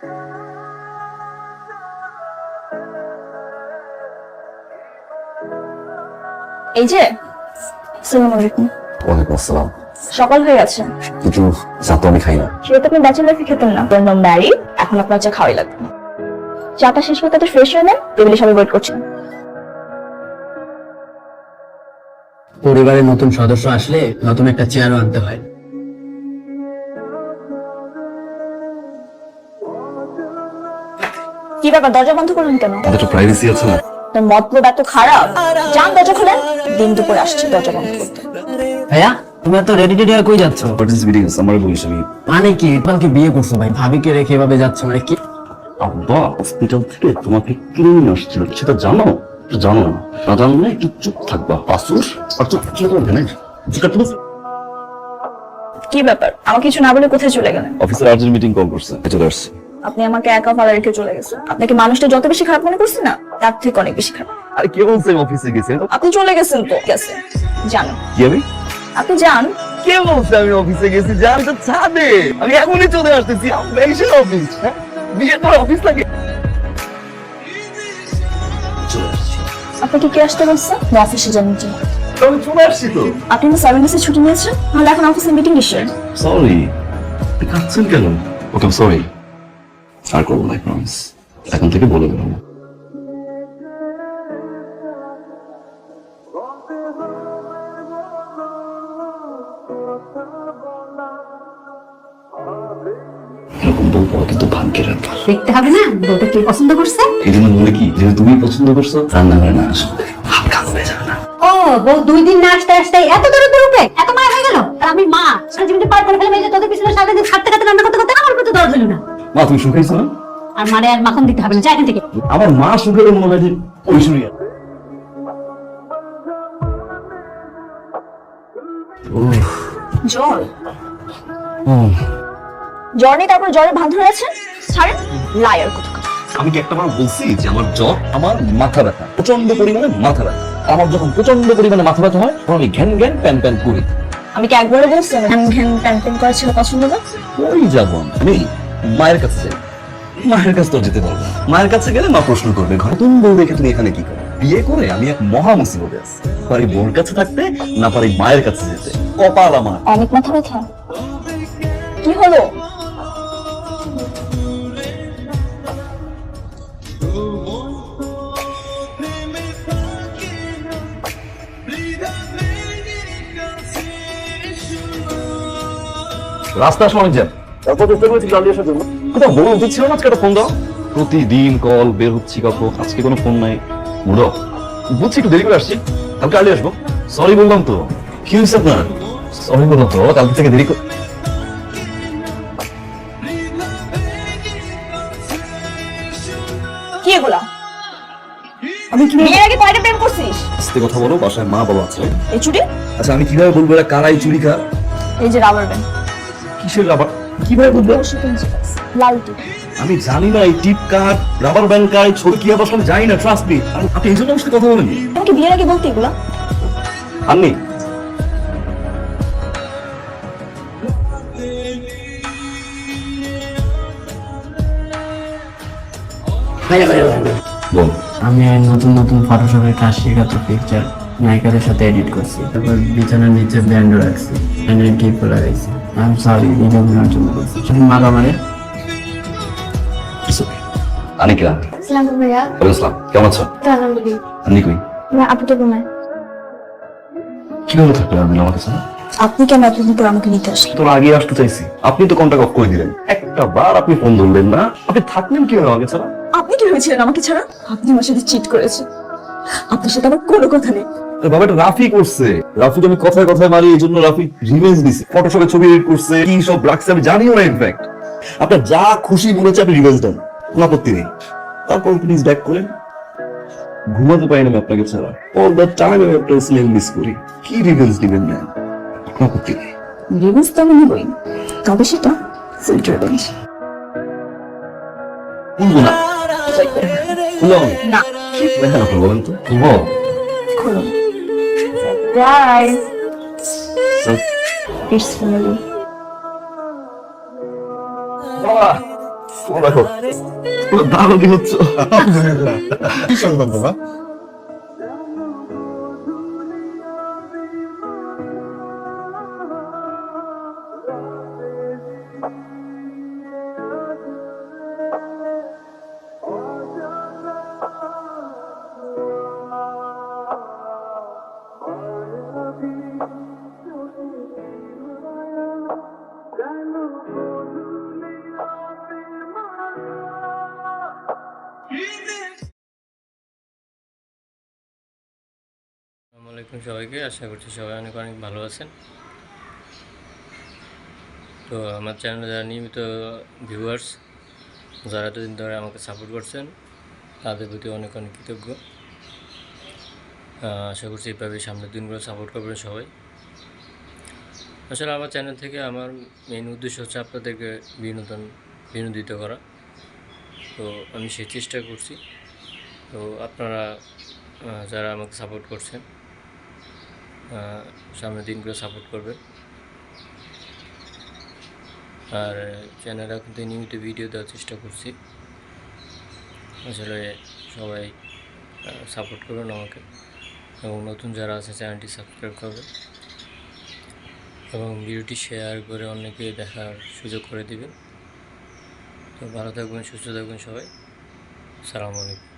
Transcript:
এই যে আসসালামু আলাইকুম। ওয়ালাইকুম আসসালাম। সকাল হয়ে গেছে। কিন্তু চা তো আমি খাই না। সেটা তো আপনি ব্যাচেল লাইফে খেতেন না। আপনার ম্যারি এখন আপনার চা খাওয়াই লাগবে। চাটা শেষ করতে ফ্রেশ হয়ে নেন টেবিলে সবাই ওয়েট করছেন। পরিবারের নতুন সদস্য আসলে নতুন একটা চেয়ারও আনতে হয়। কি ব্যাপার দরজা বন্ধ করলেন কেন? তো প্রাইভেসি আছে না। আপনার মতলব এত খারাপ। যান দরজা খুলেন। দিন দুপুরে আসছে দরজা বন্ধ করতে। ভাইয়া তুমি এত রেডি টেডি হয়ে কই যাচ্ছ? হোয়াট ইজ ভিডিওস আমার বলিস আমি। মানে কি? তোমাকে বিয়ে করছ ভাই? ভাবিকে রেখে এভাবে যাচ্ছ মানে কি? আব্বা হসপিটাল থেকে তোমাকে কিনে নিয়ে আসছিল? সেটা জানো? জানো না। না জানলে একটু চুপ থাকবা। আর চুপ কি করবে না। কি ব্যাপার? আমাকে কিছু না বলে কোথায় চলে গেলেন? অফিসের আর্জেন্ট মিটিং কল করছে। আসছি। আপনি আমাকে একা ফালা রেখে চলে গেছেন। আপনাকে মানুষটা যত বেশি খারাপ মনে করছে না তার থেকে অনেক বেশি খারাপ। আরে কে বলছে অফিসে গেছেন? আপনি চলে গেছেন তো? গেছে জানেন কি আমি? আপনি যান। কে বলছে আমি অফিসে গেছি? যে আমি তো ছাদে। আমি এখনই চলে আসতেছি। বেশির অফিস হ্যাঁ? বিয়ের পর অফিস লাগে। আপনাকে কে আসতে বলছে অফিসে যান যে আমি চলে আসছি তো। আপনি না সেভেন ডেসে ছুটি নিয়েছেন। তাহলে এখন অফিসে মিটিং কিসের? সরি কাঁদছেন কেন? ওকে সরি আর করব না প্রমিস এখন থেকে বলে দেবো। এরকম বউ পাওয়া কিন্তু ভাগ্যের ব্যাপার দেখতে হবে না বউটা কে পছন্দ করছে? এই জন্য বলে কি যেহেতু তুমি পছন্দ করছ রান্না করে না আসলে হালকা হয়ে যাবে না। ও বউ দুই দিন না আসতে আসতে এত দূরে এত মায়া হয়ে গেল। আর আমি মা সারা জীবনটা পার করে ফেলে তোদের পিছনে সারা দিন খাটতে খাটতে রান্না করতে করতে আমার প্রতি দরদ হলো না। মা তুমি শুকাইছো না? আর মারে আর মাখন দিতে হবে না যা এখান থেকে। আমার মা শুকালে মনে হয় যে ঐশ্বরিয়া জ্বর জ্বর নেই তারপর জ্বরের ভান ধরে আছেন ছাড়েন লায়ার কথা আমি কি একটা বার বলছি যে আমার জ্বর আমার মাথা ব্যথা প্রচণ্ড পরিমাণে মাথা ব্যথা। আমার যখন প্রচণ্ড পরিমাণে মাথা ব্যথা হয় তখন আমি ঘ্যান ঘ্যান প্যান প্যান করি। আমি কি একবারে বলছি ঘ্যান ঘ্যান প্যান প্যান করা ছিল পছন্দ না? ওই যাব আমি। মায়ের কাছে যাই। মায়ের কাছে তো যেতে পারব না। মায়ের কাছে গেলে মা প্রশ্ন করবে ঘরে তুমি বউ রেখে তুমি এখানে কি করো? বিয়ে করে আমি এক মহা মুসিবতে আছি। পারি বোর কাছে থাকতে না পারি মায়ের কাছে যেতে। কপাল আমার। অনেক মাথা ব্যথা। কি হলো? রাস্তা আসলে অনেক জ্যাম তারপর করেছি গাড়ি আসার জন্য কোথাও বড় উচিত ছিল না আজকে? একটা ফোন দাও। প্রতিদিন কল বের হচ্ছি আজকে কোনো ফোন নাই। মুডো। বুঝছি একটু দেরি করে আসছি। কালকে আসব। সরি বললাম তো। কি হয়েছে আপনার? সরি বললাম তো। কালকে থেকে দেরি করে কি এগুলা আমি কি বিয়ের আগে কয়টা প্রেম করছিস? আস্তে কথা বলো বাসায় মা বাবা আছে। এই ছুটি আচ্ছা আমি কীভাবে বলব কারাই চুরি খা এই যে রাবার ব্যান্ড। কিসের রাবার? কীভাবে লাল টিপ আমি জানি না এই টিপ কার রাবার ব্যান্ড ছবি কি আবার আমি জানি না ট্রাস্ট মি আপনি এই জন্য আমার কথা বলেন আমাকে বিয়ের আগে বলতে এগুলা। বল আমি নতুন নতুন ফটোশপের কাজ শেখাতো পিকচার নায়িকাদের সাথে এডিট করছি। তারপর বিছানার নিচে ব্যান্ড রাখছি। ব্যান্ডের টিপও লাগাইছি আমি সরি ভিডিও বানানোর জন্য করছি শুধু মা আমারে। আনিকা। সালাম ভাইয়া। আসসালাম। কেমন আছো? আলহামদুলিল্লাহ। আপনি কই না আপু তো ঘুমায়। কীভাবে থাকলে আমি আমার কাছে? আপনি কেন এতদিন পর আমাকে নিতে আসলেন? তোর আগে আসতে চাইছি। আপনি তো কন্টাক্ট অফ করে দিলেন। একটা বার আপনি ফোন ধরলেন না। আপনি থাকলেন কি আমাকে ছাড়া? আপনি কি হয়েছিলেন আমাকে ছাড়া? আপনি আমার সাথে চিট করেছেন। আপনার সাথে আমার কোনো কথা নেই। বাবা এটা রাফি করছে। রাফি আমি কথায় কথায় মারি এই জন্য রাফি রিভেঞ্জ দিছে। ফটোশপে ছবি এডিট করছে কি সব রাখছে আমি জানিও না ইনফ্যাক্ট আপনার যা খুশি মনে হচ্ছে আপনি রিভেঞ্জ দেন কোনো আপত্তি নেই। তারপর প্লিজ ব্যাক করেন। ঘুমাতে পারি না আমি আপনাকে ছাড়া। অল দ্য টাইম আমি আপনার স্মেল মিস করি। কি রিভেঞ্জ দিবেন না কোনো আপত্তি নেই। রিভেন্স তো আমি নিবই। তবে সেটা সুইট না। খুলবো আমি না। কেন খুলবো বলেন তো। খুলবো খুলুন Guys, it's family. বাবা দেখো দারুণ হচ্ছে। কি সংবাদ বাবা? আলাইকুম সবাইকে। আশা করছি সবাই অনেক অনেক ভালো আছেন। তো আমার চ্যানেলে যারা নিয়মিত ভিউয়ার্স যারা এতদিন ধরে আমাকে সাপোর্ট করছেন, তাদের প্রতি অনেক অনেক কৃতজ্ঞ। আশা করছি এইভাবে সামনের দিনগুলো সাপোর্ট করবেন সবাই। আসলে আমার চ্যানেল থেকে আমার মেন উদ্দেশ্য হচ্ছে আপনাদেরকে বিনোদন, বিনোদিত করা। তো আমি সেই চেষ্টা করছি। তো আপনারা যারা আমাকে সাপোর্ট করছেন সামনের দিনগুলো সাপোর্ট করবেন আর চ্যানেলে কিন্তু নিয়মিত ভিডিও দেওয়ার চেষ্টা করছি। আসলে সবাই সাপোর্ট করবেন আমাকে। এবং নতুন যারা আছে চ্যানেলটি সাবস্ক্রাইব করবেন এবং ভিডিওটি শেয়ার করে অনেকে দেখার সুযোগ করে দিবেন তো ভালো থাকবেন, সুস্থ থাকবেন সবাই। সালামু আলাইকুম।